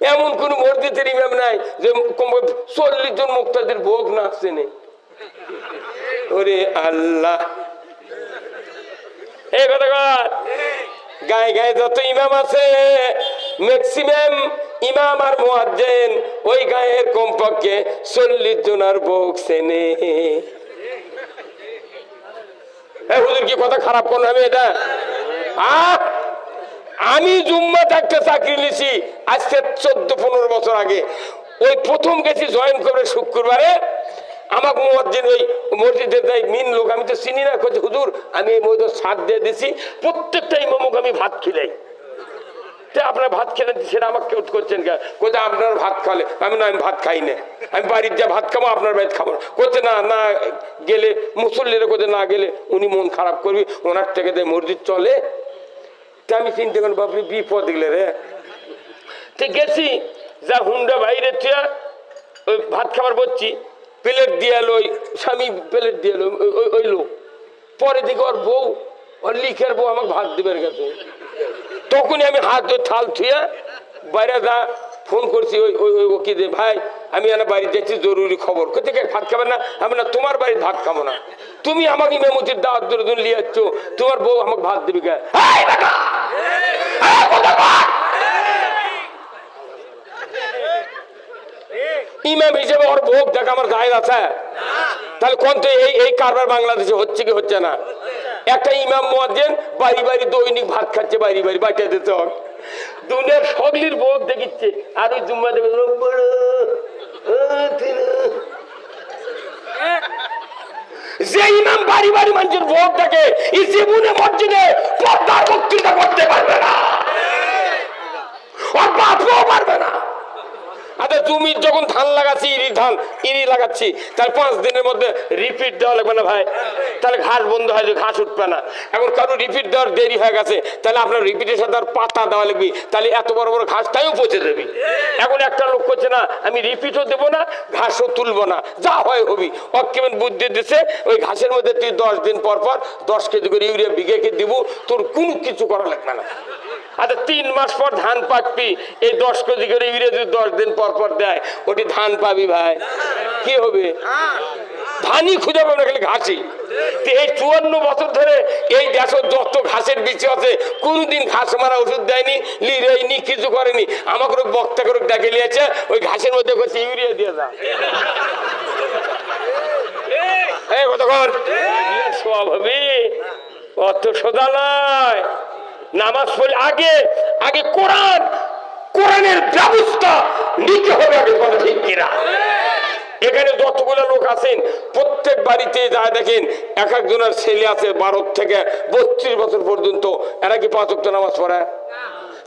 এমন কোন মসজিদের ইমাম নাই যে চল্লিশ জন মুক্তাদের ভোগ নাচছে নেই ওরে আল্লাহ। এই কথা গায়ে গায়ে যত ইমাম আছে ম্যাক্সিমাম ইমাম আর মুয়াজ্জেন ওই গায়ের কমপক্ষে চল্লিশ জনার ভোগ সেনে হুজুর কি কথা খারাপ করল আমি এটা? আমি জুম্মাতে একটা চাকরি নিছি আজকে চোদ্দ পনেরো বছর আগে ওই প্রথম গেছি জয়েন করে শুক্রবারে। আমাকে মসজিদ ওই মসজিদের তাই মিন লোক, আমি তো চিনি না, কইছে, হুজুর, আমি এই মধ্যে সাত দিয়ে দিছি, প্রত্যেকটা ইমামকে আমি ভাত খিলাই। তা আপনার ভাত খেলেন, সেটা আমাকে কেউ করছেন কে? কোথায় আপনার ভাত খালে। আমি, না, আমি ভাত খাই না। আমি বাড়ির যা ভাত খাব, আপনার বাড়িতে খাব করছে না না, গেলে মুসল্লিরা কোথায় না, গেলে উনি মন খারাপ করবি, ওনার থেকে দেয় মসজিদ চলে। তা আমি চিন্তা করি বাপরে, বিপদ গেলে রে। গেছি, যা হুন্ডা বাইরে থিয়া ওই ভাত খাবার বলছি প্লেট দিয়ে এলো, ওই স্বামী প্লেট দিয়ে এলো, ওই- ওই- ওই লোক। পরে দিকে ওর বউ, ওর লিখের বউ আমাকে ভাত দিবে গেছে। তখনই আমি হাত ধরে থাল থুয়ে বাইরে যা ফোন করছি, ওই ওই ওই ওকে যে ভাই, আমি এনে বাড়ি যাচ্ছি, জরুরি খবর। কোথেকে ভাত খাবেন না? আমি না তোমার বাড়ির ভাত খাব না। তুমি আমাকে মেমুতির দাওয়াত ধরে নিয়ে যাচ্ছ। তোমার বউ আমাকে ভাত দিবি কে এই বেটা! এই কোথাকার! ইমাম হিসেবে ওর ভোগ দেখ আমার গায়ে আছে। তাহলে কোন তো এই এই কারবার বাংলাদেশে হচ্ছে কি হচ্ছে না? একটা ইমাম মহাজেন বাড়ি বাড়ি দৈনিক ভাত খাচ্ছে, বাড়ি বাড়ি বাটিয়ে দিতে হবে দুনিয়ার সগলির ভোগ দেখিচ্ছে। আর ওই জুম্মা দেবে যে ইমাম বাড়ি বাড়ি মানুষের ভোগ দেখে, এই জীবনে মসজিদে পর্দার বক্তৃতা করতে পারবে না। ওর বাপও পারবে না। আচ্ছা জমির যখন ধান লাগাচ্ছি, ইরি ধান, ইরি লাগাচ্ছি তাহলে পাঁচ দিনের মধ্যে রিপিট দেওয়া লাগবে না ভাই। তাহলে ঘাস বন্ধ হয়, ঘাস উঠবে না। এখন কারও রিপিট দেওয়ার দেরি হয়ে গেছে, তাহলে আপনার রিপিটের সাথে আর পাতা দেওয়া লাগবে। তাহলে এত বড় বড় ঘাস তাইও পচে দেবে এখন একটা লোক করছে না, আমি রিপিটও দেবো না, ঘাসও তুলবো না। যা হয় হবি। অক্ষেমন বুদ্ধি দিছে, ওই ঘাসের মধ্যে তুই দশ দিন পর পর দশ কেজি করে ইউরিয়া বিঘেকে দিব, তোর কোনো কিছু করা লাগবে না। আচ্ছা তিন মাস পর ধান পাকবি এই দশ কেজি করে ইউরিয়া যদি দশ দিন পর পর দেয় ওটি ধান পাবি ভাই কি হবে ধানই খুঁজে পাবে না খালি ঘাসই তো এই চুয়ান্ন বছর ধরে এই দেশের যত ঘাসের বিচি আছে কোনদিন ঘাস মারা ওষুধ দেয়নি লিরেনি কিছু করেনি আমাকে ওই বক্তা করে ডেকে নিয়েছে ওই ঘাসের মধ্যে করছে ইউরিয়া দিয়ে দাও এই কতক্ষণ সব হবে অত সোজা নয় নামাজ পড়লে আগে আগে কোরআন, কোরআনের ব্যবস্থা নিতে হবে আগে, কথা ঠিক কিনা? এখানে যতগুলো লোক আছেন, প্রত্যেক বাড়িতে যা দেখেন, এক একজনের ছেলে আছে বারো থেকে বত্রিশ বছর পর্যন্ত, এরা কি পাঁচ ওয়াক্ত নামাজ পড়ে?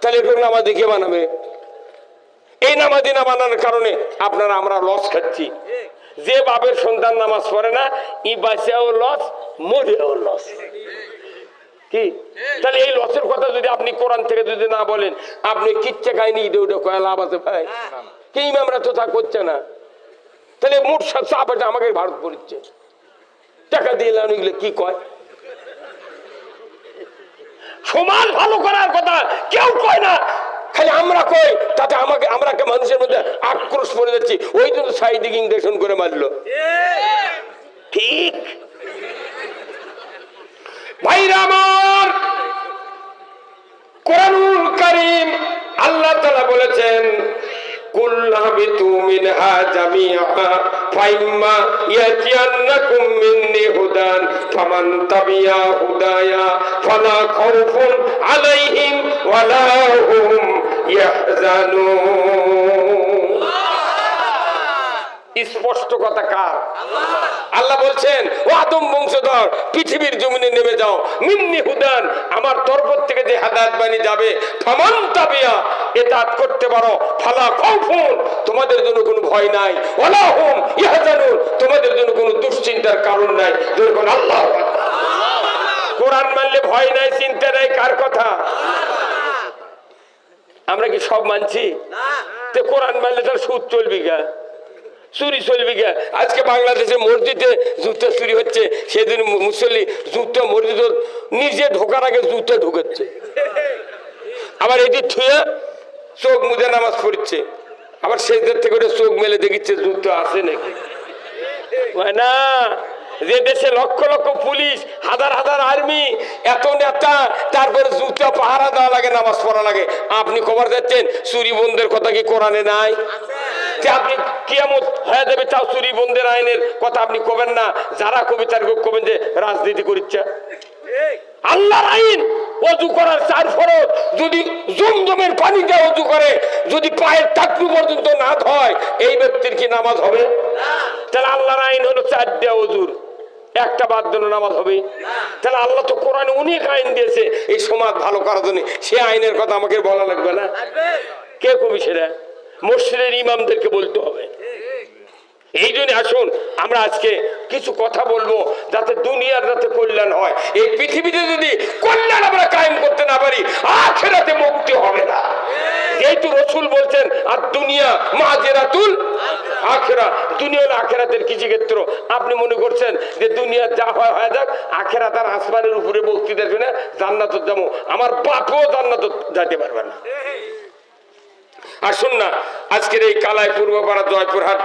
তাহলে এরকম নামাজ কে বানাবে? এই নামাজি না বানানোর কারণে আপনারা আমরা লস খাচ্ছি। যে বাপের সন্তান নামাজ পড়ে না, ই বাঁচেও লস মরেও লস কি? তাহলে এই লসের কথা যদি আপনি কোরআন থেকে যদি না বলেন আপনি কিচ্ছে খাইনি উঠে কয়া লাভ আছে ভাই। কি ইমামরা তো তা করছে না। তাহলে মোট চাপ এটা আমাকে ভারত পড়ছে টাকা দিয়ে এগুলো কি কয়? সমাজ ভালো করার কথা কেউ কয় না। খালি আমরা কই তাতে আমাকে আমরা একটা মানুষের মধ্যে আক্রোশ পড়ে যাচ্ছি। ওই জন্য সাইডিক ইঞ্জেকশন করে মারলো। ঠিক। ভাইরা আমার কোরআনুল কারীম আল্লাহ বলেছেন কুল হাবিতু মিনহা জামিআ, ফাইম্মা হুদান, ফামান তাবিয়া হুদায়া, ফালা খাউফুন আলাইহিম ওয়ালা হুম ইয়াহজানুন। স্পষ্ট কথা কার? আল্লাহ বলছেন ও আদম বংশধর পৃথিবীর জমিনে নেমে যাও। মিন্নি হুদান আমার তরফ থেকে যে হাদায়াত বাণী যাবে ফামান তাবিয়া করতে পারো। ফালা তোমাদের জন্য কোনো ভয় নাই। হুম ইয়াহজানুন তোমাদের জন্য কোনো দুশ্চিন্তার কারণ নাই। যেরকম আল্লাহ কোরআন মানলে ভয় নাই চিন্তা নাই কার কথা? আমরা কি সব মানছি? কোরআন মানলে তার সুদ চলবি গা। চুরি চলবি গা আজকে বাংলাদেশে মসজিদে জুতো চুরি হচ্ছে, সেদিন মুসল্লি জুতো মসজিদ নিজে ঢোকার আগে জুতো ঢুকাচ্ছে। আবার এটি থুয়ে চোখ মুজে নামাজ পড়ছে। আবার শেষদের থেকে চোখ মেলে দেখিচ্ছে যুদ্ধ আছে নাকি? না? যে দেশে লক্ষ লক্ষ পুলিশ, হাজার হাজার আর্মি, এত নেতা, তারপরে জুতা পাহারা দেওয়া লাগে, নামাজ পড়া লাগে। আপনি খবর যাচ্ছেন চুরি বন্ধের কথা কি কোরআনে নাই? যে আপনি কিয়ামত হয়ে যাবে, তাও চুরি বন্ধের আইনের কথা আপনি কবেন না। যারা কবি তার কবেন যে রাজনীতি করিচ্ছে। আল্লাহর আইন অজু করার চার ফরজ। যদি জমজমের পানিতে অজু করে, যদি পায়ের টাকলু পর্যন্ত না হয় এই ব্যক্তির কি নামাজ হবে? তাহলে আল্লাহর আইন হলো চারটা অজুর। একটা বাদ দিল নামাজ হবে। তাহলে আল্লাহ তো কোরআনে অনেক আইন দিয়েছে। এই সমাজ ভালো করার জন্য। সে আইনের কথা আমাকে বলা লাগবে না। কে কবি সেটা? মসজিদের ইমামদেরকে বলতে হবে। এই জন্য আসুন, আমরা আজকে কিছু কথা বলব যাতে দুনিয়ার যাতে কল্যাণ হয়। এই পৃথিবীতে যদি কল্যাণ আমরা কায়েম করতে না পারি, আখেরাতে মুক্তি হবে না। যেহেতু রসুল বলছেন, আর দুনিয়া মাজেরাতুল আখেরা। দুনিয়া হলো আখেরাতের কিছু ক্ষেত্র আপনি মনে করছেন যে দুনিয়া যা হয়, হয়ে যাক, আখেরা তার আসমানের উপরে বক্তৃতা শুনে জান্নাত যাব। আমার বাপও জান্নাত যেতে পারবে না। আসুন না, আজকের এই কালাই পূর্বপাড়া জয়পুরহাট,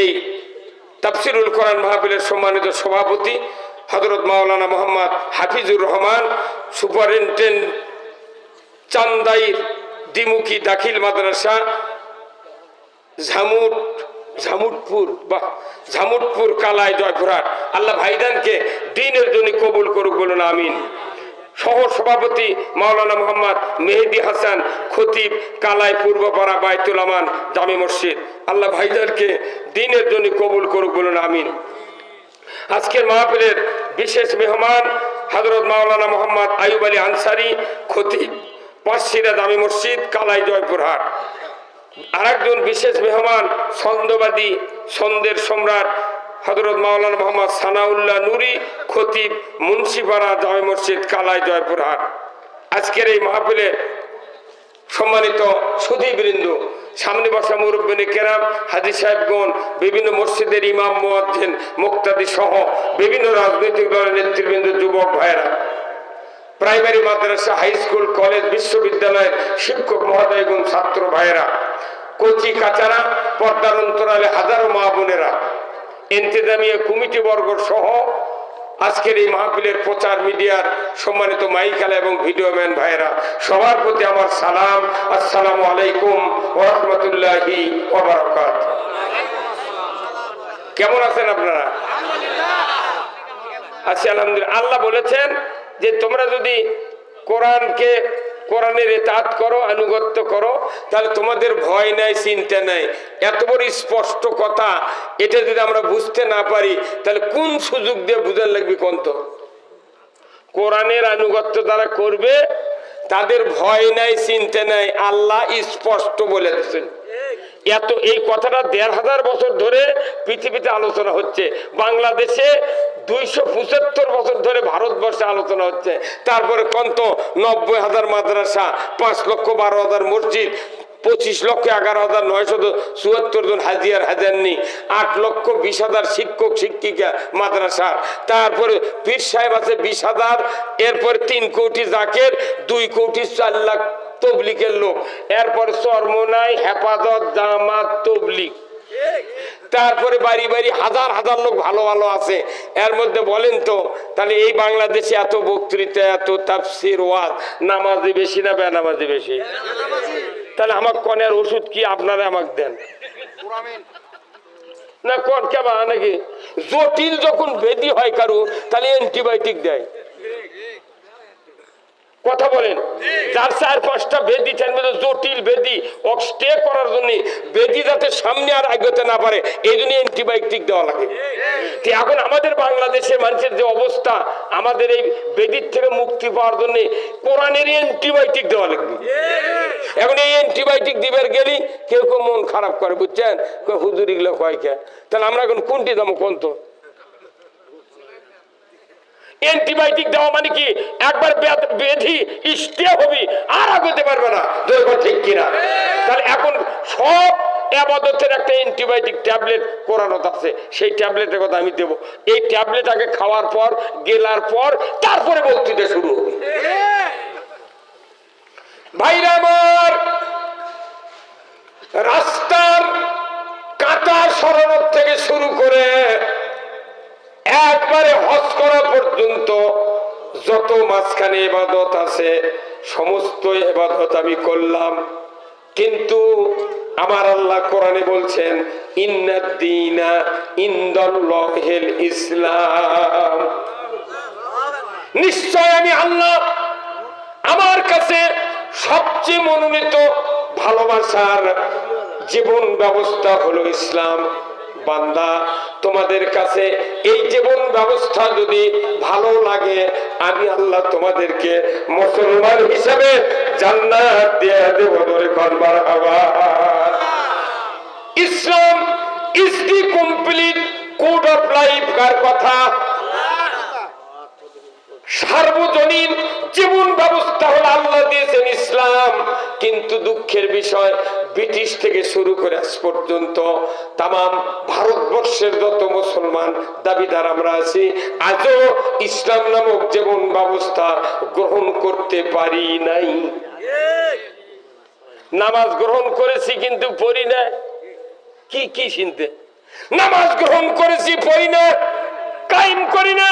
এই তাফসিরুল কোরআন মাহফিলের সম্মানিত সভাপতি হজরত মাওলানা মোহাম্মদ হাফিজুর রহমান সুপারিনটেন্ডেন্ট চান্দাইর দ্বিমুখী দাখিল মাদ্রাসা, ঝামুট, ঝামুটপুর বা ঝামুটপুর কালায় জয়পুরহাট। আল্লাহ ভাইদানকে দিনের জন্য কবুল করুক বলুন, আমিন। সহ সভাপতি মাওলানা মোহাম্মদ মেহেদি হাসান, খতিব কালাই পূর্বপাড়া বাইতুল আমান জামি মসজিদ। আল্লাহ ভাইদানকে দিনের জন্য কবুল করুক বলুন, আমিন। আজকের মাহফিলের বিশেষ মেহমান হজরত মাওলানা মোহাম্মদ আয়ুব আলী আনসারি, খতিব পাঁচশিরা দামি মসজিদ কালাই জয়পুরহাট। আরেকজন বিশেষ মেহমান ছন্দবাদী, ছন্দের সম্রাট হজরত মাওলানা মোহাম্মদ সানাউল্লাহ নুরি খতিব মুন্সিপাড়া জামে মসজিদ কালাই জয়পুরহাট। আজকের এই মাহফিলে সম্মানিত সুধীবৃন্দ, সামনে বসা মুরব্বিনী কেরাম, হাজি সাহেবগণ, বিভিন্ন মসজিদের ইমাম, মোয়াজ্জেন, মুক্তাদি সহ বিভিন্ন রাজনৈতিক দলের নেতৃবৃন্দ, যুবক ভাইয়েরা। প্রাইমারি মাদ্রাসা, হাই স্কুল, কলেজ, বিশ্ববিদ্যালয়ের শিক্ষক মহোদয়গণ ছাত্র ভাইয়েরা। কচি কাচারা, পর্দার অন্তরালে হাজারো মা বোনেরা। ইন্তেজামিয়া কমিটি বর্গ সহ আজকের এই মাহফিলের প্রচার মিডিয়ার সম্মানিত মাইকালা এবং ভিডিও ম্যান ভাইয়েরা, সবার প্রতি আমার সালাম। আসসালাম আলাইকুম ওরহমতুল্লাহি কেমন আছেন আপনারা? আচ্ছা আলহামদুলিল্লাহ। আল্লাহ বলেছেন যে তোমরা যদি কোরআনকে কোরআনের এতাত করো, আনুগত্য করো, তাহলে তোমাদের ভয় নাই, চিন্তা নাই। এত বড় স্পষ্ট কথা, এটা যদি আমরা বুঝতে না পারি, তাহলে কোন সুযোগ দিয়ে বুঝার লাগবে কোন তো? কোরআনের আনুগত্য তারা করবে, তাদের ভয় নাই, চিন্তা নাই, আল্লাহ স্পষ্ট বলে দিচ্ছেন এত এই কথাটা দেড় হাজার বছর ধরে পৃথিবীতে আলোচনা হচ্ছে। বাংলাদেশে দুইশো পঁচাত্তর বছর ধরে ভারতবর্ষে আলোচনা হচ্ছে। তারপরে কন্ত নব্বই হাজার মাদ্রাসা, পাঁচ লক্ষ বারো হাজার মসজিদ, পঁচিশ লক্ষ এগারো হাজার নয়শত চুয়াত্তর জন হাজিয়ার হাজারনি, আট লক্ষ বিশ হাজার শিক্ষক, শিক্ষিকা মাদ্রাসার। তারপরে পীর সাহেব আছে বিশ হাজার, এরপরে তিন কোটি জাকের, দুই কোটি চার লাখ তবলিকের লোক। এরপর চর্মনাই হেফাজত, জামাত তবলিক তারপরে বাড়ি বাড়ি হাজার হাজার লোক ভালো ভালো আছে। এর মধ্যে বলেন তো, তাহলে এই বাংলাদেশে এত বক্তৃতা, এত তাফসির, ওয়াজ, নামাজি বেশি না বেনামাজি বেশি? তাহলে আমার কনের ওষুধ কি আপনারা আমাকে দেন? না, কোন কেবা নাকি? জটিল যখন বেদি হয় কারু, তাহলে অ্যান্টিবায়োটিক দেয়। কথা বলেন। যার চার পাঁচটা বেদি মধ্যে জটিল বেদি স্টে করার জন্য বেদি যাতে সামনে আর আগতে না পারে, এই জন্য অ্যান্টিবায়োটিক দেওয়া লাগে। এখন আমাদের বাংলাদেশের মানুষের যে অবস্থা, আমাদের এই বেদির থেকে মুক্তি পাওয়ার জন্য কোরআনের অ্যান্টিবায়োটিক দেওয়া লাগবে। এখন এই অ্যান্টিবায়োটিক দিবার গেলি, কেউ কেউ মন খারাপ করে, বুঝছেন? কয়, হুজুর এগুলো কয় কে? তাহলে আমরা এখন কোনটি দামো কোন তো অ্যান্টিবায়োটিক দেওয়া মানে কি? একবার বেধি স্টে হবি আর আগাতে পারবে না। দৈর্ঘ্য ঠিক কিনা? তাহলে এখন সব একটা অ্যান্টিবায়োটিক ট্যাবলেট আছে। সেই ট্যাবলেটের কথা আমি দেব। এই ট্যাবলেট আগে খাওয়ার পর, গেলার পর, তারপরে বক্তৃতা শুরু হবে। ভাইরা আমার, রাস্তার কাঁটা সরানোর থেকে শুরু করে একবারে হজ করা পর্যন্ত যত মাঝখানে এবাদত আছে, সমস্ত এবাদত আমি করলাম। কিন্তু আমার আল্লাহ কোরআনে বলছেন ইন্নাদ্দিনা ইন্দাল্লাহিল ইসলাম। নিশ্চয় আমি আল্লাহ আমার কাছে সবচেয়ে মনোনীত ভালোবাসার জীবন ব্যবস্থা হলো ইসলাম। বান্দা, তোমাদের কাছে এই জীবন ব্যবস্থা যদি ভালো লাগে, আমি আল্লাহ তোমাদেরকে মুসলমান হিসাবে জান্নাত দিয়ে দেব ধরে করবার Islam is the complete code of life কার কথা? সার্বজনীন জীবন ব্যবস্থা হলো আল্লাহ দিয়েছেন ইসলাম, কিন্তু দুঃখের বিষয় ব্রিটিশ থেকে শুরু করে আজ পর্যন্ত তাম ভারতবর্ষের যত মুসলমান দাবিদার আমরা আছি, আজও ইসলাম নামক জীবন ব্যবস্থা গ্রহণ করতে পারি নাই। নামাজ গ্রহণ করেছি কিন্তু পড়ি না। কি কি চিনতে? নামাজ গ্রহণ করেছি, পড়ি না, কায়েম করি না,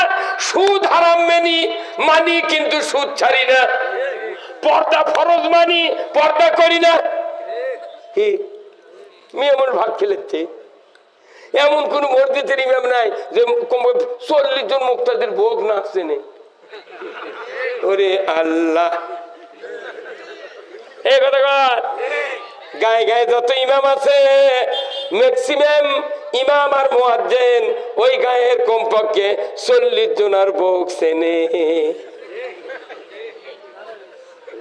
সুদ হারাম মেনি, মানি কিন্তু সুদ ছাড়ি না। পর্দা ফরজ মানি, পর্দা করি না। কি? আমি এমন ভাগ ফেলেছে। এমন কোন মসজিদের ইমাম নাই যে চল্লিশ জন মুক্তাদের ভোগ নে ওরে আল্লাহ। এই কথা গায়ে গায়ে যত ইমাম আছে ম্যাক্সিমাম ইমাম আর মুয়াজ্জিন ওই গায়ের কমপক্ষে চল্লিশ জনার সেনে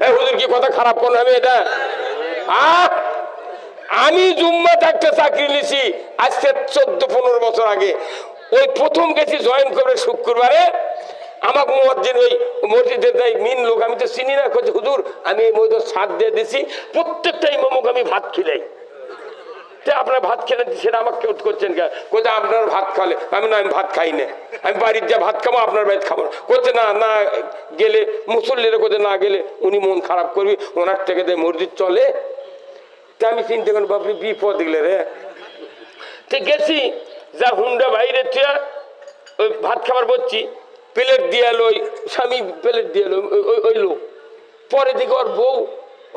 এ হুজুর কি কথা খারাপ করল আমি এটা আহ! আমি জুম্মাতে একটা চাকরি নিছি, আজকে চোদ্দ পনেরো বছর আগে। ওই প্রথম গেছি জয়েন করে শুক্রবারে। আমাকে মসজিদ ওই মসজিদের তাই মিন লোক, আমি তো চিনি না করছি হুজুর, আমি এই মসজিদ সাত দিয়ে দিছি, প্রত্যেকটা ইমামক আমি ভাত খিলাই। তা আপনার ভাত খেলেন সেটা আমাকে কেউ করছেন কে? কোথায় আপনার ভাত খালে। আমি না, আমি ভাত খাই না। আমি বাড়ির যা ভাত খাব, আপনার বাড়িতে খাব করছে না না গেলে মুসল্লিরা কোথায় না গেলে উনি মন খারাপ করবি। ওনার থেকে মসজিদ চলে তা আমি চিন্তা করি বাপরে, বিপদ দিলে রে। তো গেছি, যা হুন্ডা বাইরে তুয়া ওই ভাত খাবার বলছি প্লেট দিয়ে এলো ওই স্বামী প্লেট দিয়ে এলো ওই লোক। পরে দিকে ওর বউ,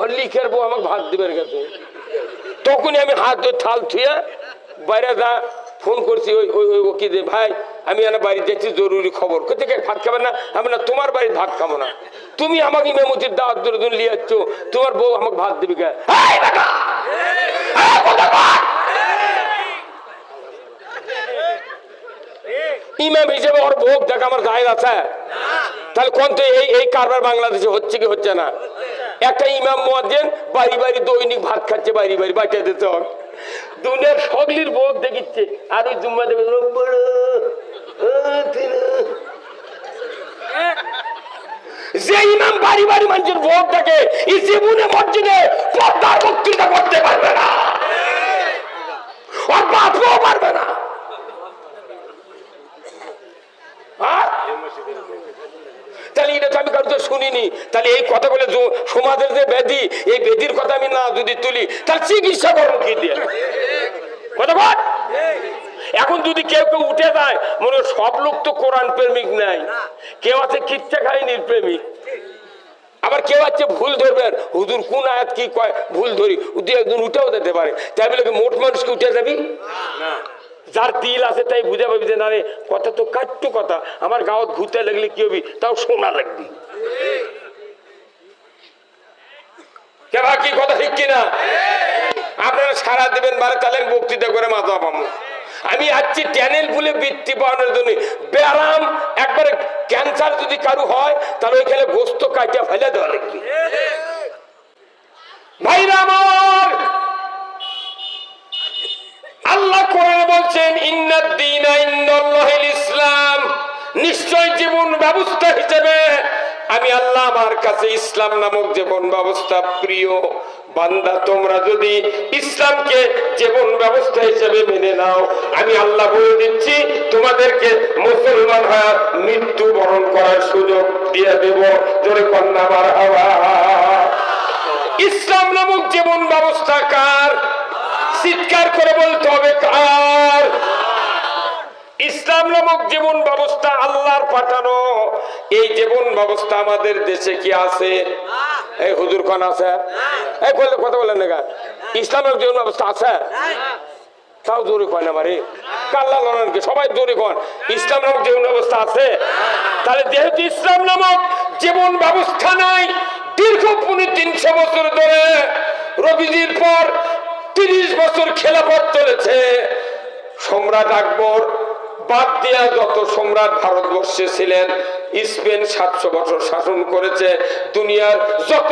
ওর লিখের বউ আমাকে ভাত দিবার গেছে। তখনই আমি হাত ওই থাল থুয়া বাইরে যা ফোন করছি, ওই ওই ওই ওকে যে ভাই, আমি এনে বাড়ি যাচ্ছি, জরুরি খবর। কোথেকে ভাত খাবেন না? আমি না, তোমার বাড়ির ভাত খাব না। তুমি আমাকে মেমুতির দাওয়াত ধরে নিয়ে যাচ্ছ। তোমার বউ আমাকে ভাত দিবি! ইমাম হিসেবে ওর ভোগ দেখ, আমার গায়ে আছে। তাহলে কোন তো এই এই কারবার বাংলাদেশে হচ্ছে কি হচ্ছে না? একটা ইমাম মহাজেন বাড়ি বাড়ি দৈনিক ভাত খাচ্ছে, বাড়ি বাড়ি বাঁচা দিতে হবে দুনিয়ার সগলির ভোগ দেখিচ্ছে। আর ওই জুম্মা দেবে যে ইমাম বাড়ি বাড়ি মানুষের ভোগ থাকে এই জীবনে মসজিদে পর্দার বক্তৃতা করতে পারবে না। ওর বাপও পারবে না। তাহলে এটা তো আমি কারও তো শুনিনি। তাহলে এই কথা বলে সমাজের যে ব্যাধি এই ব্যাধির কথা আমি না যদি তুলি, তাহলে চিকিৎসা করব কি দিয়ে? এখন যদি কেউ কেউ উঠে যায় মনে সব লোক তো কোরআন প্রেমিক নাই। কেউ আছে কিচ্ছা খাইনির প্রেমিক। আবার কেউ আছে ভুল ধরবেন। হুজুর কোন আয়াত কি কয়? ভুল ধরি। দু একজন উঠেও দিতে পারে। তাই বলে কি মোট মানুষকে উঠে যাবি? যার দিল আছে তাই বুঝে পাবি যে না রে কথা তো কাট্টু কথা। আমার গাঁত ঘুরতে লাগলে কি হবি? তাও শোনা লাগবি। কে ভাই কি কথা ঠিক কিনা? আপনারা সারা দেবেন বারে তাহলে বক্তৃতা করে মাথা পাবো আমি আজকে ট্যানেল ফুলে বৃত্তি পাওয়ানোর জন্য। ব্যারাম, একবারে ক্যান্সার যদি কারু হয়, তাহলে ওইখানে গোস্ত কাটিয়া ফেলে দেওয়া লাগবে। আল্লাহ বলছেন ইসলাম। নিশ্চয় জীবন ব্যবস্থা হিসেবে আমি আল্লাহ আমার কাছে ইসলাম নামক জীবন ব্যবস্থা প্রিয় বান্দা, তোমরা যদি ইসলামকে জীবন ব্যবস্থা হিসেবে মেনে নাও, আমি আল্লাহ বলে দিচ্ছি, তোমাদেরকে মুসলমান হয়ে মৃত্যু বরণ করার সুযোগ দিয়ে দেব। জোরে কন্যা ইসলাম নামক জীবন ব্যবস্থা কার? চিৎকার করে বলতে হবে কার? ইসলাম নামক জীবন ব্যবস্থা আল্লাহর পাঠানো। এই জীবন ব্যবস্থা আমাদের দেশে কি আছে? এই হুজুর খান আছে? এই বললে কথা বলেন না ইসলামের জীবন ব্যবস্থা আছে? তাও জোরে কয় না বাড়ি কাল্লা লড়ানকে সবাই জোরে কন। ইসলাম নামক জীবন ব্যবস্থা আছে? তাহলে যেহেতু ইসলাম নামক জীবন ব্যবস্থা নাই দীর্ঘ পুনে তিনশো বছর ধরে রবিজির পর তিরিশ বছর খেলাফত চলেছে। সম্রাট আকবর বাদ দিয়া যত সম্রাট ভারতবর্ষে ছিলেন, স্পেন সাতশো বছর শাসন করেছে, দুনিয়ার যত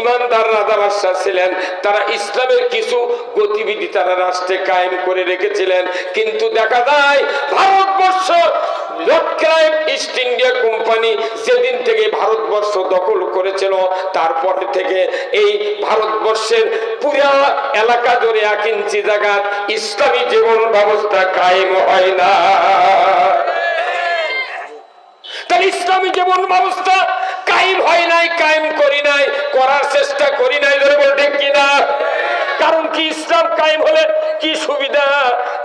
ইমানদার রাজা বাদশাহ ছিলেন, তারা ইসলামের কিছু গতিবিধি তারা রাষ্ট্রে কায়েম করে রেখেছিলেন। কিন্তু দেখা যায়, ভারতবর্ষ লটকায় ইস্ট ইন্ডিয়া কোম্পানি যেদিন থেকে ভারতবর্ষ দখল করেছিল, তারপর থেকে এই ভারতবর্ষের পুরা এলাকা জুড়ে এক ইঞ্চি জায়গা ইসলামী জীবন ব্যবস্থা কায়েম হয় না। ইসলামী জীবন ব্যবস্থা কায়েম হয় নাই, কায়েম করি নাই, করার চেষ্টা করি নাই, ধরে বল কিনা? কারণ কি ইসলাম কায়েম হলে কি সুবিধা?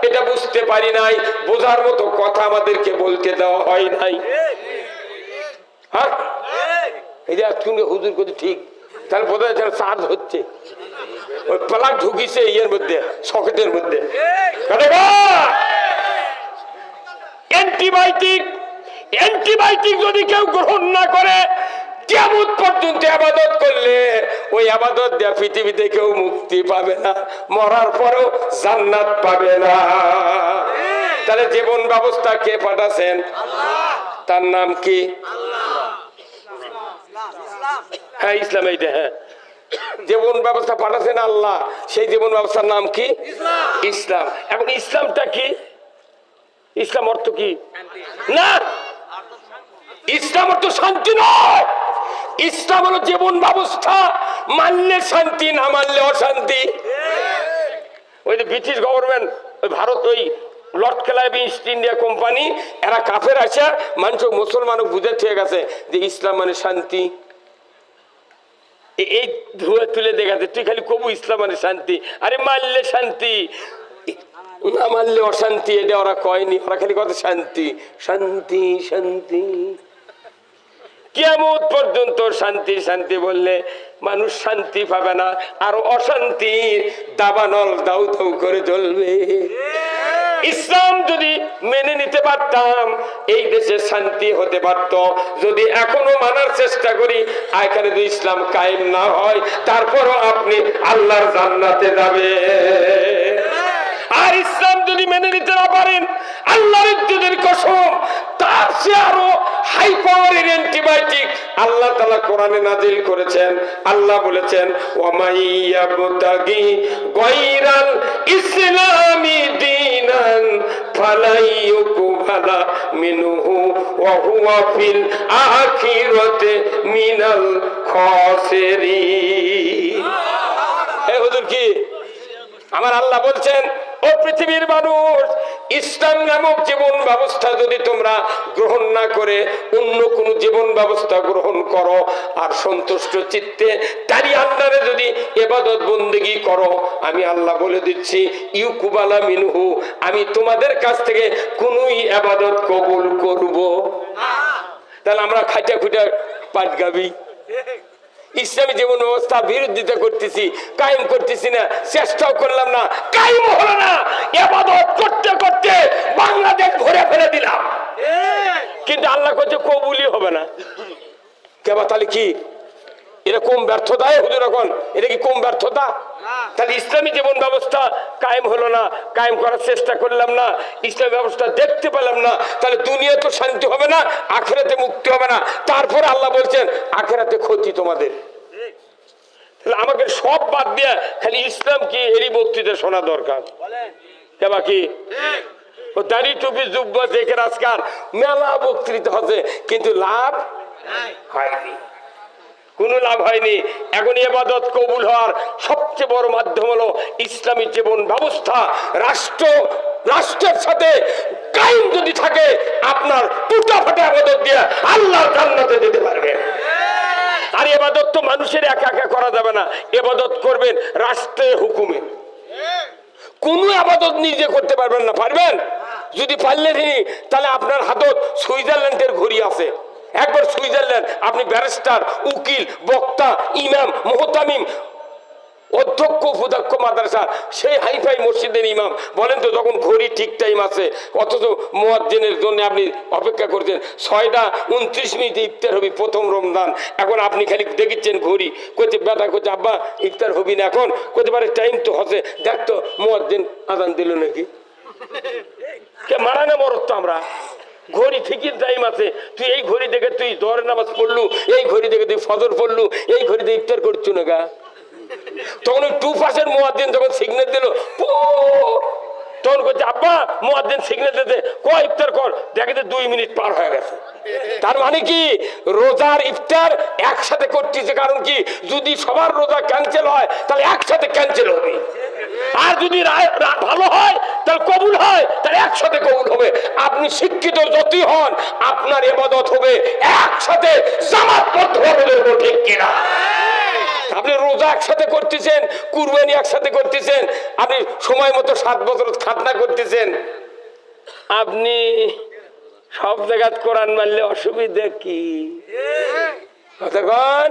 এটা বুঝতে পারি নাই। বোঝার মতো কথা আমাদেরকে বলতে দেওয়া হয় নাই। হ্যাঁ? মধ্যে অ্যান্টিবায়োটিক অ্যান্টিবায়োটিক যদি কেউ গ্রহণ না করে কেমন পর্যন্ত আবাদত করলে ওই আবাদত দেয়া পৃথিবীতে কেউ মুক্তি পাবে না, মরার পরেও জান্নাত পাবে না। তাহলে জীবন ব্যবস্থা কে পাঠাছেন? তার নাম কি? হ্যাঁ ইসলাম এইটা হ্যাঁ। জীবন ব্যবস্থা পাঠাছেন আল্লাহ, সেই জীবন ব্যবস্থার নাম কি? ইসলাম। এখন ইসলামটা কি? ইসলাম অর্থ কি? না! ইসলাম অর্থ শান্তি নয়! ইসলাম হলো জীবন ব্যবস্থা মানলে শান্তি, না মানলে অশান্তি। ওই যে ব্রিটিশ গভর্নমেন্ট ওই ভারত, ওই lord Clive east India company, এরা কাফের আছে মানুষ মুসলমানও বুঝে ঠিক গেছে যে ইসলাম মানে শান্তি। এই ধুয়ে তুলে দেখাতে তুই খালি কবু ইসলাম মানে শান্তি। আরে মানলে শান্তি, না মানলে অশান্তি, এটা ওরা কয়নি, ওরা খালি কথা শান্তি শান্তি শান্তি। কেমন পর্যন্ত শান্তি শান্তি বললে মানুষ শান্তি পাবে না, আর অশান্তি দাবানল দাউ দাউ করে জ্বলবে। ইসলাম যদি মেনে নিতে পারতাম, এই দেশে শান্তি হতে পারত। যদি এখনও মানার চেষ্টা করি, এখানে যদি ইসলাম কায়েম না হয়, তারপরও আপনি আল্লাহর জান্নাতে যাবে আর ইসলাম যদি মেনে নিতে না পারেন, আল্লাহর ইজ্জতের কসম, তার সে আরও হাই পাওয়ারের অ্যান্টিবায়োটিক আল্লাহ তালা কোরআনে নাজিল করেছেন। আল্লাহ বলেছেন ওয়ামাইয়াবতাগি গায়রাল ইসলামি দীনান ফালাইয়ুকবালা মিনহু ওয়া হুয়া ফিল আখিরাতি মিনাল খাসিরিন। হে হুজুর কি? আমার আল্লাহ বলছেন ও পৃথিবীর মানুষ ইসলাম নামক জীবন ব্যবস্থা যদি তোমরা গ্রহণ না করে অন্য কোন জীবন ব্যবস্থা গ্রহণ করো আর সন্তুষ্ট চিত্তে তারই আন্ডারে যদি এবাদত বন্দেগি করো আমি আল্লাহ বলে দিচ্ছি ইউকুবালা মিনহু আমি তোমাদের কাছ থেকে কোনোই আবাদত কবুল করব। তাহলে আমরা খাইটা খুঁটা পাট গাবি। ইসলামী জীবন ব্যবস্থা বিরোধিতা করতেছি কায়েম করতেছি না চেষ্টাও করলাম না কায়েম হলো না এবাদত করতে করতে বাংলাদেশ ভরে ফেলে দিলাম। কিন্তু আল্লাহ করছে কবুলি হবে না। কেবা তাহলে কি? এটা কম ব্যর্থতায় হুজুর এখন? এটা কি কম ব্যর্থতা? তাহলে ইসলামী জীবন ব্যবস্থা কায়েম হলো না কায়েম করার চেষ্টা করলাম না ইসলাম ব্যবস্থা দেখতে পেলাম না তাহলে দুনিয়া তো শান্তি হবে না আখেরাতে মুক্তি হবে না। তারপরে আল্লাহ বলছেন আখেরাতে ক্ষতি তোমাদের। তাহলে আমাকে সব বাদ দিয়ে খালি ইসলাম কি এরই বক্তৃতা শোনা দরকার? কেবা কি ও দাড়ি টুপি জুব্বা দেখে আজকাল মেলা বক্তৃতা হচ্ছে কিন্তু লাভ হয়নি। কোনো লাভ হয়নি। এখন এবাদত কবুল হওয়ার সবচেয়ে বড় মাধ্যম হলো ইসলামী জীবন ব্যবস্থা। রাষ্ট্র, রাষ্ট্রের সাথে কাইম যদি থাকে, আপনার টুটা ফাটা আবাদত দিয়ে আল্লাহর জান্নাতে যেতে পারবে। আর এবাদত তো মানুষের একা একা করা যাবে না। এবাদত করবেন রাষ্ট্রের হুকুমে। কোন আবাদত নিজে করতে পারবেন না, পারবেন? যদি পারলেন তাহলে আপনার হাতত সুইজারল্যান্ডের ঘড়ি আছে। একবার সুইজারল্যান্ড, আপনি ব্যারিস্টার, উকিল, বক্তা, ইমাম, মোহতামিম, অধ্যক্ষ, উপাধ্যক্ষ মাদ্রাসার সেই হাইফাই মসজিদের ইমাম। বলেন তো যখন ঘড়ি ঠিক টাইম আছে, অথচ মোয়াজ্জেনের জন্য আপনি অপেক্ষা করছেন। ছয়টা উনত্রিশ মিনিটে ইফতার হবি প্রথম রমজান। এখন আপনি খালি দেখেছেন ঘড়ি। করছে বেটা করছে আব্বা, ইফতার হবি না এখন। করতে পারে টাইম তো হচ্ছে। দেখ তো মোয়াজ্জেন আদান দিল নাকি? কে, মারা না মরত আমরা? ঘড়ি ঠিকই টাইম আছে। তুই এই ঘড়ি দেখে তুই দর নামাজ পড়লু, এই ঘড়ি দেখে তুই ফজর পড়লু, এই ঘড়ি দিয়ে ইফতার করছু না গা? তখন ওই টু পাশের মোয়াদ্দিন যখন সিগন্যাল দিল তখন করছে আব্বা মোয়াদ্দিন সিগন্যাল দিতে ক ইফতার কর? দেখে দুই মিনিট পার হয়ে গেছে। তার মানে কি? রোজার ইফতার একসাথে করতেছে কারণ কি? যদি সবার রোজা ক্যান্সেল হয়, তাহলে একসাথে ক্যান্সেল হবে। আর যদি ভালো হয় তাহলে কবুল হয় তাহলে একসাথে কবুল হবে। আপনি শিক্ষিত যতই হন, আপনার এবাদত হবে একসাথে জামাতবদ্ধ হবে ঠিক কিনা? আপনি রোজা একসাথে করতেছেন, কুরবানি একসাথে করতেছেন, আপনি সময় মতো সাত বছর খাতনা করতেছেন। আপনি সব জায়গাত কোরআন মারলে অসুবিধা কি? কতক্ষণ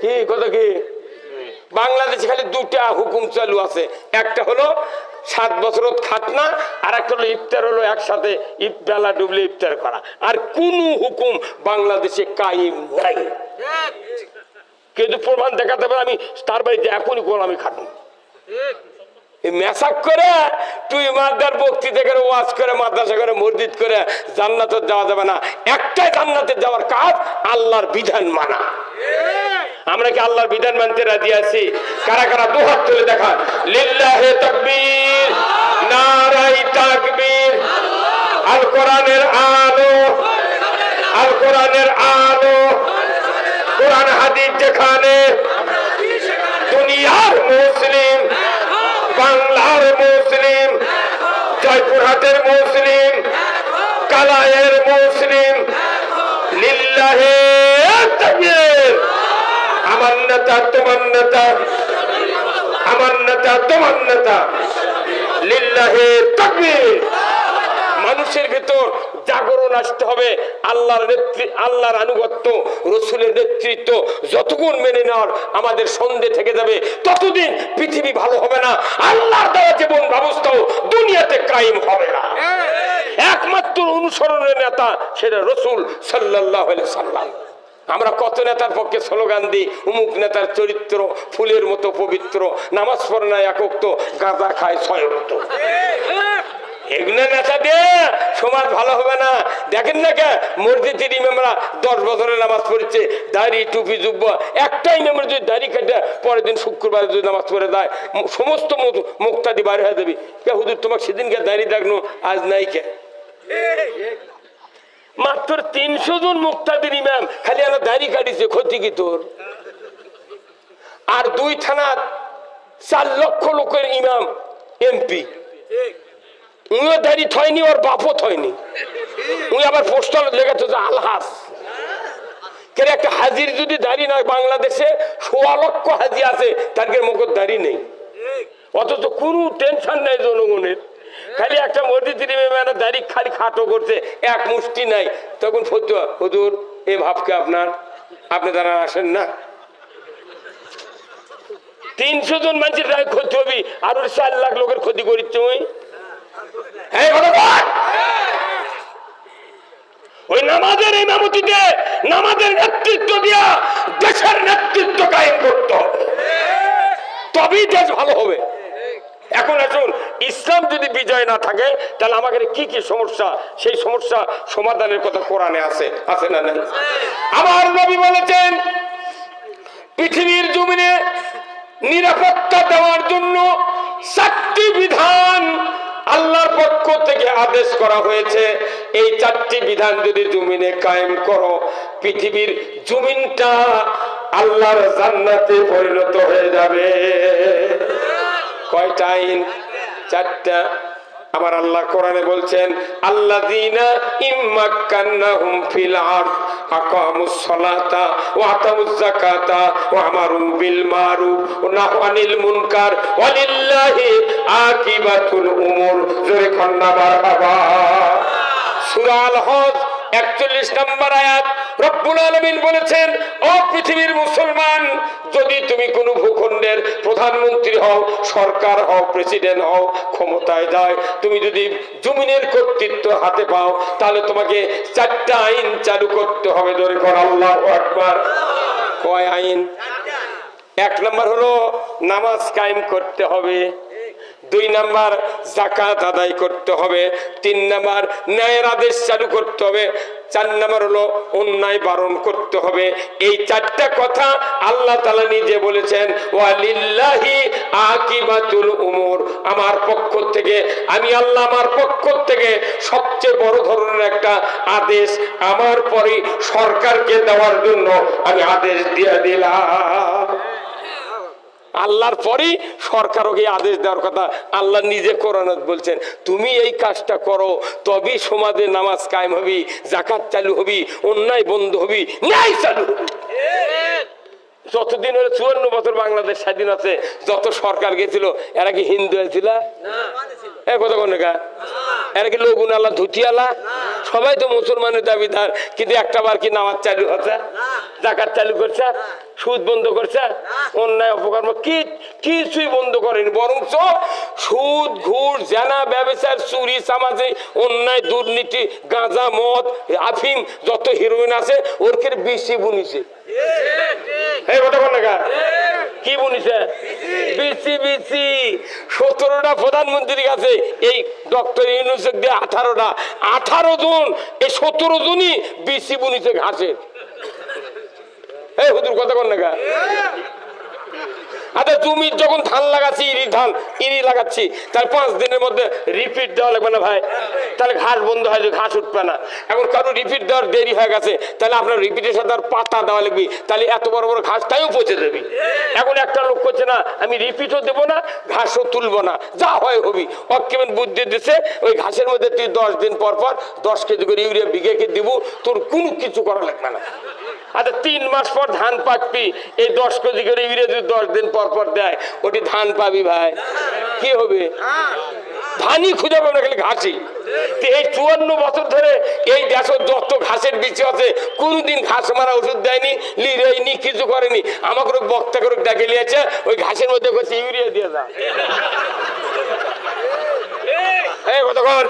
কি কত কি? বাংলাদেশে খালি দুটা হুকুম চালু আছে। একটা হলো সাত বছর খাতনা আর একটা হলো ইফতার হলো একসাথে ইফ- বেলা ডুবলে ইফতার করা। আর কোন হুকুম বাংলাদেশে কায়েম নাই। কিন্তু প্রমাণ দেখাতে পারে আমি তার বাড়িতে এখনই গোলামি খাটবো। এই মেসাক করে তুই মাদ্রার বক্তৃতা করে, ওয়াজ করে, মাদ্রাসা করে, মসজিদ করে, জান্নাতে যাওয়া যাবে না। একটাই জান্নাতে যাওয়ার কাজ আল্লাহর বিধান মানা। আমরা কি আল্লাহর বিধান মানতে রাজি আছি? কারা কারা দুহাত তুলে দেখা লিল্লাহে তাকবীর, নারাই তাকবীর। আল কোরআনের আলো আল কোরআনের আলো। কোরআন হাদিস যেখানে দুনিয়ার মুসলিম, বাংলার মুসলিম, জয়পুরহাটের মুসলিম কালায়ের মুসলিম, লিল্লাহে তাকবীর। আমার নেতা তোমার নেতা। আমার নেতা তোমার নেতা। লিল্লাহে তাকবীর। মানুষের ভেতর জাগরণ আসতে হবে। আল্লাহর নেতৃ আল্লাহর আনুগত্য রসুলের নেতৃত্ব যতক্ষণ মেনে নেওয়ার আমাদের সন্ধে থেকে যাবে ততদিন পৃথিবী ভালো হবে না। আল্লাহর দেওয়া জীবন ব্যবস্থাও দুনিয়াতে কায়েম হবে না। একমাত্র অনুসরণের নেতা সেটা রসুল সাল্লাহ সাল্লাম। আমরা কত নেতার পক্ষে স্লোগান দিই? উমুক নেতার চরিত্র, ফুলের মতো পবিত্র, নামাজ পড়ে না একক তো গাঁজা খায় ছয় এগুলো নেতা দিয়ে সমাজ ভালো হবে না। দেখেন না কে? মসজিদের ইমামরা দশ বছরের নামাজ পড়ছে, দাড়ি, টুপি, জুব্ব একটা ইমামের যদি দাড়ি কেটে পরের দিন শুক্রবার যদি নামাজ পড়ে দেয় সমস্ত মুক্তাদি বার হয়ে যাবে। কে হুজুর, তোমাকে সেদিনকে দাড়ি দেখনো, আজ নাই কে? মাত্র তিনশো জন মুক্তাদির ইমাম, খালি আমার দাড়ি কাটিছে, ক্ষতি কি তোর? আর দুই থানা চার লক্ষ লোকের ইমাম, এমপি। উনিও দাড়ি থয়নি, ওর বাপও থয়নি। উনি আবার পোস্টাল লেগেছে যে আলহাস। কেন একটা হাজির যদি দাড়ি নয় বাংলাদেশে, সোয়া লক্ষ হাজি আছে, তার মুখের দাড়ি নেই। অথচ কোনো টেনশন নাই জনগণের। খালি একটা মসজিদের ইমামের দাড়ি খালি খাটো করছে, এক মুষ্টি নাই। তখন ফতুয়া, হুজুর, এ ভাবকে আপনার? আপনি তারা আসেন না? তিনশো জন মানুষের ক্ষতি হবি, আর ওর চার লাখ লোকের ক্ষতি করিস হ্যাঁ ওই নামাজের ইমামতিতে, নামাজের নেতৃত্ব দিয়া দেশের নেতৃত্ব কায়েম করতে তবেই দেশ ভালো হবে। এখন আসুন, ইসলাম যদি বিজয় না থাকে, তাহলে আমাদের কি কি সমস্যা? সেই সমস্যা সমাধানের কথা কোরআনে আছে আছে না নাই? আমার নবী বলেছেন, পৃথিবীর জমিনে নিরাপত্তা দেওয়ার জন্য চারটি বিধান আল্লাহর পক্ষ থেকে আদেশ করা হয়েছে। এই চারটি বিধান যদি জমিনে কায়েম করো, পৃথিবীর জমিনটা আল্লাহর জান্নাতে পরিণত হয়ে যাবে। কয়টা আইন? চারটা। আমার আল্লাহ কোরআনে বলছেন, আল্লাযীনা ইম্মাক্কান্নাহুম ফিল আরদ, আকামুস সালাতা ওয়া আতাউজ যাকাতা ওয়া আমারু বিল মারুফ ওয়া নাহু আনিল মুনকার ওয়ালিল্লাহি আকিবাতুল উমুর। জোরে কন্না মারহাবা। সূরা আল হজ 41 নম্বর আয়াত রব্বুল আলমিন বলেছেন, ও পৃথিবীর মুসলমান, যদি তুমি কোনো ভূখণ্ডের প্রধানমন্ত্রী হও, সরকার হও, প্রেসিডেন্ট হও, ক্ষমতায় যায়, তুমি যদি জমিনের কর্তৃত্ব হাতে পাও, তাহলে তোমাকে চারটা আইন চালু করতে হবে। ধরে কর আল্লাহ আকবার। কয় আইন? এক নম্বর হলো, নামাজ কায়েম করতে হবে। দুই নাম্বার জাকাত আদায় করতে হবে, তিন নাম্বার ন্যায়ের আদেশ চালু করতে হবে, চার নাম্বার হলো অন্যায় বারণ করতে হবে। এই চারটা কথা আল্লাহ তালা নিজে বলেছেন, ওয়ালিল্লাহি আকিবাতুল উমর। আমার পক্ষ থেকে, আমি আল্লাহ আমার পক্ষ থেকে সবচেয়ে বড় ধরনের একটা আদেশ আমার পরে সরকারকে দেওয়ার জন্য আমি আদেশ দিয়ে দিলাম। আল্লাহর পরেই সরকারকে আদেশ দেওয়ার কথা। আল্লাহ নিজে কোরআন বলছেন তুমি এই কাজটা করো তবেই সমাজে নামাজ কায়েম হবি জাকাত চালু হবি অন্যায় বন্ধ হবি ন্যায় চালু যতদিন হলে চুয়ান্ন বছর বাংলাদেশ স্বাধীন আছে যত সরকার গেছিল এরা কি হিন্দু হয়েছিল এ কথা এরা কি লগুন আল্লাহ ধুতি আল্লাহ সবাই তো মুসলমানের দাবিদার কিন্তু একটা বার কি নামাজ চালু হচ্ছে? জাকাত চালু করছে? সুদ বন্ধ করছে, অন্যায় অপকর্ম কি, কিছুই বন্ধ করেনি বরং সুদ, ঘুষ, জানা ব্যবসার চুরি, সামাজে, অন্যায়, দুর্নীতি, গাঁজা, মদ, আফিম, যত হিরোইন আছে ওরকে বেশি বুনিছে। এই কি বুনিছে? বিসি বিসি সতেরোটা প্রধানমন্ত্রীর কাছে এই ডক্টর ইউনুসেক দিয়ে আঠারোটা। আঠারো জন, এই সতেরো জনই বিসি বুনিছে ঘাসে হুজুর, কথা কন না আচ্ছা তুমি যখন ধান লাগাচ্ছি, ইরি ধান, ইরি লাগাচ্ছি তাহলে পাঁচ দিনের মধ্যে রিপিট দেওয়া লাগবে না ভাই? তাহলে ঘাস বন্ধ হয়ে ঘাস উঠবে না। এখন কারও রিপিট দেওয়ার দেরি হয়ে গেছে, তাহলে আপনার রিপিটের সাথে আর পাতা দেওয়া লাগবে। তাহলে এত বড় বড় ঘাস তাইও পচে দেবে এখন একটা লোক করছে না, আমি রিপিটও দেবো না, ঘাসও তুলবো না। যা হয় হবি। অক্ষেমন বুদ্ধি দিছে, ওই ঘাসের মধ্যে তুই দশ দিন পর পর দশ কেজি করে ইউরিয়া বিঘেকে দিব, তোর কোনো কিছু করা লাগবে না। আচ্ছা তিন মাস পর ধান পাকবি। এই দশ কেজি করে ইউরিয়া যদি দশ দিন পর পর দেয়। ওটি ধান পাবি ভাই। কি হবে? ধানই খুঁজে পাবে না খালি ঘাসি এই চুয়ান্ন বছর ধরে এই দেশের যত ঘাসের বিচি আছে কোনদিন ঘাস মারা ওষুধ দেয়নি লিরেনি কিছু করেনি। আমাকে ওই বক্তা করে ডেকে নিয়েছে ওই ঘাসের মধ্যে করছে ইউরিয়া দিয়ে যা এই। কতক্ষণ